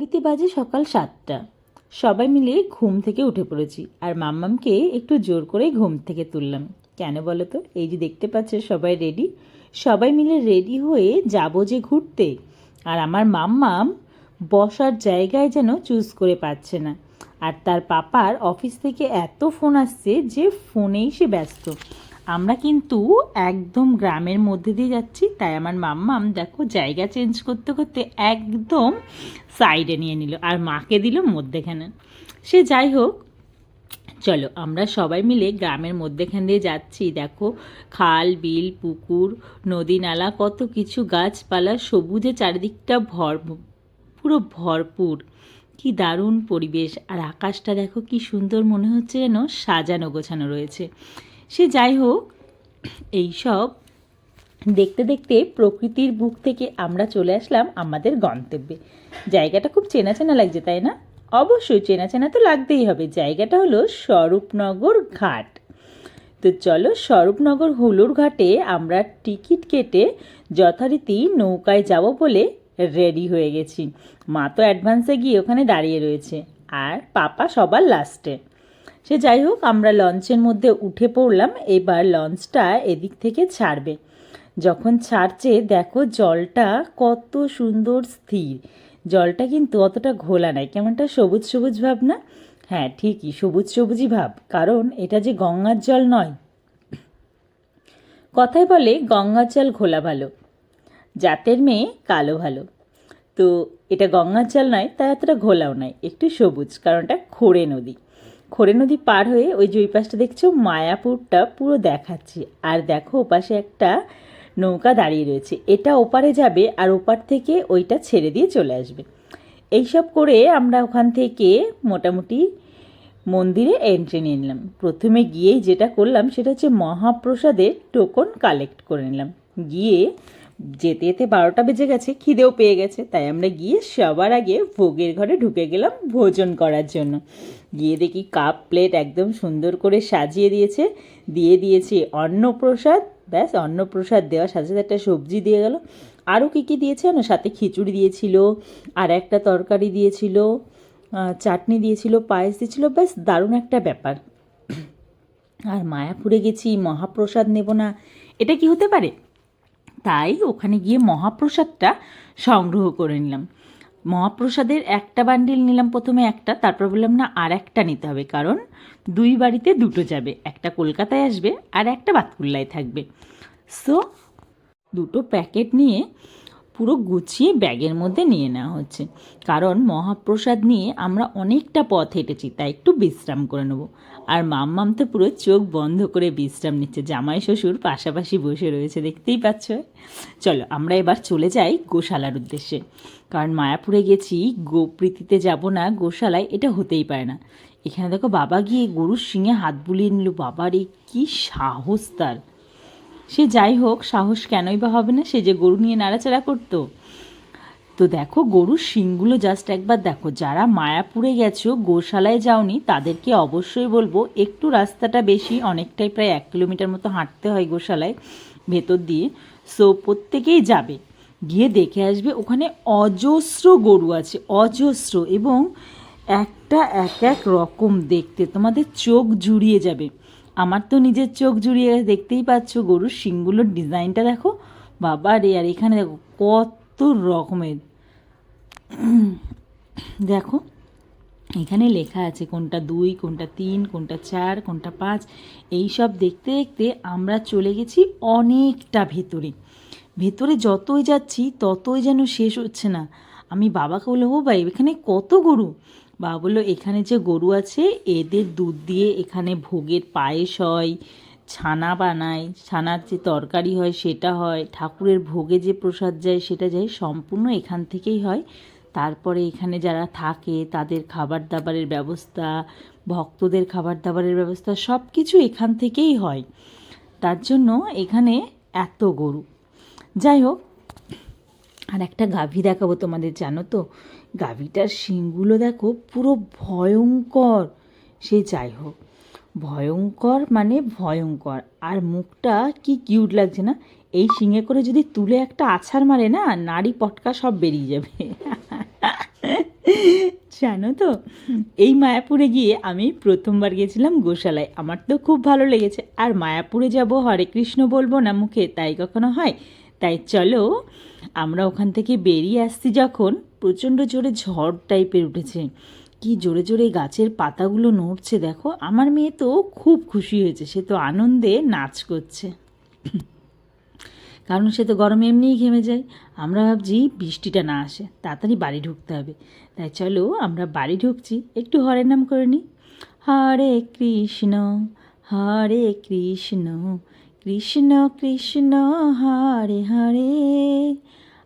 ঘড়িতে বাজে সকাল সাতটা। সবাই মিলে ঘুম থেকে উঠে পড়েছি আর মাম্মামকে একটু জোর করে ঘুম থেকে তুললাম। কেন বলো তো? এই যে দেখতে পাচ্ছ সবাই রেডি সবাই মিলে রেডি হয়ে যাব যে ঘুরতে। আর আমার মাম্মাম বসার জায়গায় যেন চুজ করে পাচ্ছে না। আর তার পাপার অফিস থেকে এত ফোন আসছে যে ফোনেই সে ব্যস্ত। আমরা কিন্তু একদম গ্রামের মধ্যে দিয়ে যাচ্ছি, তাই আমার মাম্মাম দেখো জায়গা চেঞ্জ করতে করতে একদম সাইডে নিয়ে নিল আর মাকে দিল মধ্যেখানে। সে যাই হোক, চলো আমরা সবাই মিলে গ্রামের মধ্যেখান দিয়ে যাচ্ছি। দেখো খাল, বিল, পুকুর, নদী নালা, কত কিছু গাছপালা, সবুজে চারিদিকটা ভর, পুরো ভরপুর। কি দারুণ পরিবেশ। আর আকাশটা দেখো কি সুন্দর মনে হচ্ছে যেন সাজানো গোছানো রয়েছে। সে যাই হোক, এইসব দেখতে দেখতে প্রকৃতির বুক থেকে আমরা চলে আসলাম আমাদের গন্তব্যে। জায়গাটা খুব চেনা চেনা লাগছে, তাই না? অবশ্যই চেনা চেনা তো লাগতেই হবে। জায়গাটা হলো স্বরূপনগর ঘাট। তো চলো স্বরূপনগর হুলুর ঘাটে আমরা টিকিট কেটে যথারীতি নৌকায় যাব বলে রেডি হয়ে গেছি। মা তো অ্যাডভান্সে গিয়ে ওখানে দাঁড়িয়ে রয়েছে। আর পাপা সবার লাস্টে। সে যাই হোক, আমরা লঞ্চের মধ্যে উঠে পড়লাম, এবার লঞ্চটা এদিক থেকে ছাড়বে। যখন ছাড়ছে, দেখো জলটা কত সুন্দর স্থির। জলটা কিন্তু অতটা ঘোলা নাই, কেমনটা সবুজ সবুজ ভাব না? হ্যাঁ ঠিকই, সবুজ সবুজই ভাব, কারণ এটা যে গঙ্গার জল নয়। কথায় বলে, গঙ্গার জল ঘোলা ভালো, জাতের মেয়ে কালো ভালো। তো এটা গঙ্গার জল নয়, তাই অতটা ঘোলাও নয় একটু সবুজ, কারণ এটা খোড়ে নদী। খোড়ে নদী পার হয়ে ওই যে ওই পাশটা দেখছ, মায়াপুরটা পুরো দেখাচ্ছি। আর দেখো, ওপাশে একটা নৌকা দাঁড়িয়ে রয়েছে। এটা ওপারে যাবে আর ওপার থেকে ওইটা ছেড়ে দিয়ে চলে আসবে। এইসব করে আমরা ওখান থেকে মোটামুটি মন্দিরে এন্ট্রি নিয়ে নিলাম। প্রথমে গিয়েই যেটা করলাম, সেটা হচ্ছে মহাপ্রসাদের টোকন কালেক্ট করে নিলাম। গিয়ে যেতে যেতে বারোটা বেজে গেছে, খিদেও পেয়ে গেছে। তাই আমরা গিয়ে সবার আগে ভোগের ঘরে ঢুকে গেলাম ভোজন করার জন্য। গিয়ে দেখি কাপ প্লেট একদম সুন্দর করে সাজিয়ে দিয়েছে। দিয়ে দিয়েছে অন্নপ্রসাদ। ব্যাস, অন্নপ্রসাদ দেওয়ার সাথে সাথে একটা সবজি দিয়ে গেল। আরও কী কী দিয়েছে না সাথে খিচুড়ি দিয়েছিল, আর একটা তরকারি দিয়েছিল চাটনি দিয়েছিল, পায়েস দিয়েছিল। ব্যাস, দারুণ একটা ব্যাপার। আর মায়াপুরে গেছি, মহাপ্রসাদ নেব না। এটা কি হতে পারে? তাই ওখানে গিয়ে মহাপ্রসাদটা সংগ্রহ করে নিলাম। মহাপ্রসাদের একটা বান্ডিল নিলাম প্রথমে একটা, তারপর বললাম, না আর একটা নিতে হবে। কারণ দুই বাড়িতে দুটো যাবে, একটা কলকাতায় আসবে আর একটা বাতকুল্লায় থাকবে। সো দুটো প্যাকেট নিয়ে পুরো গুছিয়ে ব্যাগের মধ্যে নিয়ে নেওয়া হচ্ছে। কারণ মহাপ্রসাদ নিয়ে আমরা অনেকটা পথ হেঁটেছি, তাই একটু বিশ্রাম করে নেব। আর মাম্মাম তো পুরো চোখ বন্ধ করে বিশ্রাম নিচ্ছে, জামাই শ্বশুর পাশাপাশি বসে রয়েছে, দেখতেই পাচ্ছ? চলো, আমরা এবার চলে যাই গোশালার উদ্দেশ্যে। কারণ মায়াপুরে গেছি, গোপ্রীতিতে যাব না, গোশালায় এটা হতেই পারে না। এখানে দেখো, বাবা গিয়ে গরুর শিঙে হাত বুলিয়ে নিল, বাবারে কি সাহস তার। সে যাই হোক, সাহস কেনই বা হবে না, সে যে গরু নিয়ে নাড়াচাড়া করতো। তো দেখো, গরুর শিংগুলো জাস্ট একবার দেখো, যারা মায়াপুরে গেছো, গোশালায় যাওনি, তাদেরকে অবশ্যই বলব, একটু রাস্তাটা বেশি, অনেকটাই প্রায় এক কিলোমিটার মতো হাঁটতে হয় গোশালায়, ভেতর দিয়ে। সো প্রত্যেকেই যাবে, গিয়ে দেখে আসবে, ওখানে অজস্র গরু আছে, অজস্র এবং একটা এক এক রকম দেখতে, তোমাদের চোখ জুড়িয়ে যাবে। আমার তো নিজের চোখ জুড়িয়ে দেখতেই পাচ্ছ গরুর শিংগুলোর ডিজাইনটা দেখো। বাবা রে, আর এখানে দেখো কত রকমের। দেখো, এখানে লেখা আছে কোনটা দুই, কোনটা তিন, কোনটা চার, কোনটা পাঁচ। এই সব দেখতে দেখতে আমরা চলে গেছি অনেকটা ভেতরে। ভেতরে যতই যাচ্ছি, ততই যেন শেষ হচ্ছে না। আমি বাবাকে বলল ও ভাই, এখানে কত গরু? বাবা বলল, এখানে যে গরু আছে, এদের দুধ দিয়ে এখানে ভোগের পায়েস হয়, ছানা বানায়, ছানার যে তরকারি হয় সেটা হয়, ঠাকুরের ভোগে যে প্রসাদ যায় সেটা যায়, সম্পূর্ণ এখান থেকেই হয়। তারপরে এখানে যারা থাকে, তাদের খাবার দাবারের ব্যবস্থা, ভক্তদের খাবার দাবারের ব্যবস্থা সব কিছু এখান থেকেই হয়। তার জন্য এখানে এত গরু। যাই হোক আর একটা গাভী দেখাবো তোমাদের, জানো তো? গাভীটার শিংগুলো দেখো পুরো ভয়ঙ্কর। সে যাই হোক, ভয়ঙ্কর মানে ভয়ঙ্কর। আর মুখটা কি কিউট লাগছে না? এই শিঙে করে যদি তুলে একটা আছাড় মারে না, নাড়ি পটকা সব বেরিয়ে যাবে। জানো তো? এই মায়াপুরে গিয়ে আমি প্রথমবার গেছিলাম গোশালায়। আমার তো খুব ভালো লেগেছে। আর মায়াপুরে যাব হরে কৃষ্ণ বলব না মুখে, তাই কখনো হয়? তাই চলো, আমরা ওখান থেকে বেরিয়ে আসছি যখন প্রচণ্ড জোরে ঝড় টাইপের উঠেছে। কি জোরে জোরে গাছের পাতাগুলো নড়ছে দেখো। আমার মেয়ে তো খুব খুশি হয়েছে, সে তো আনন্দে নাচ করছে। কারণ সে তো গরমে এমনিই ঘেমে যায়। আমরা ভাবছি বৃষ্টিটা না আসে, তাড়াতাড়ি বাড়ি ঢুকতে হবে। তাই চলো, আমরা বাড়ি ঢুকছি, একটু হরের নাম করে নিই। হরে কৃষ্ণ হরে কৃষ্ণ কৃষ্ণ কৃষ্ণ হরে হরে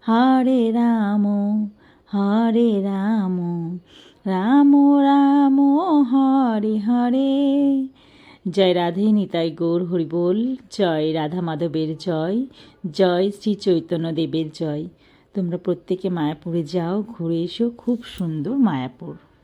হরে রাম হরে রাম রাম রাম হরে হরে। জয় রাধে নিতাই গৌর হরিবোল জয় রাধা মাধবের জয় জয় শ্রী চৈতন্য দেবের জয়। তোমরা প্রত্যেকে মায়াপুরে যাও, ঘুরে এসো, খুব সুন্দর মায়াপুর।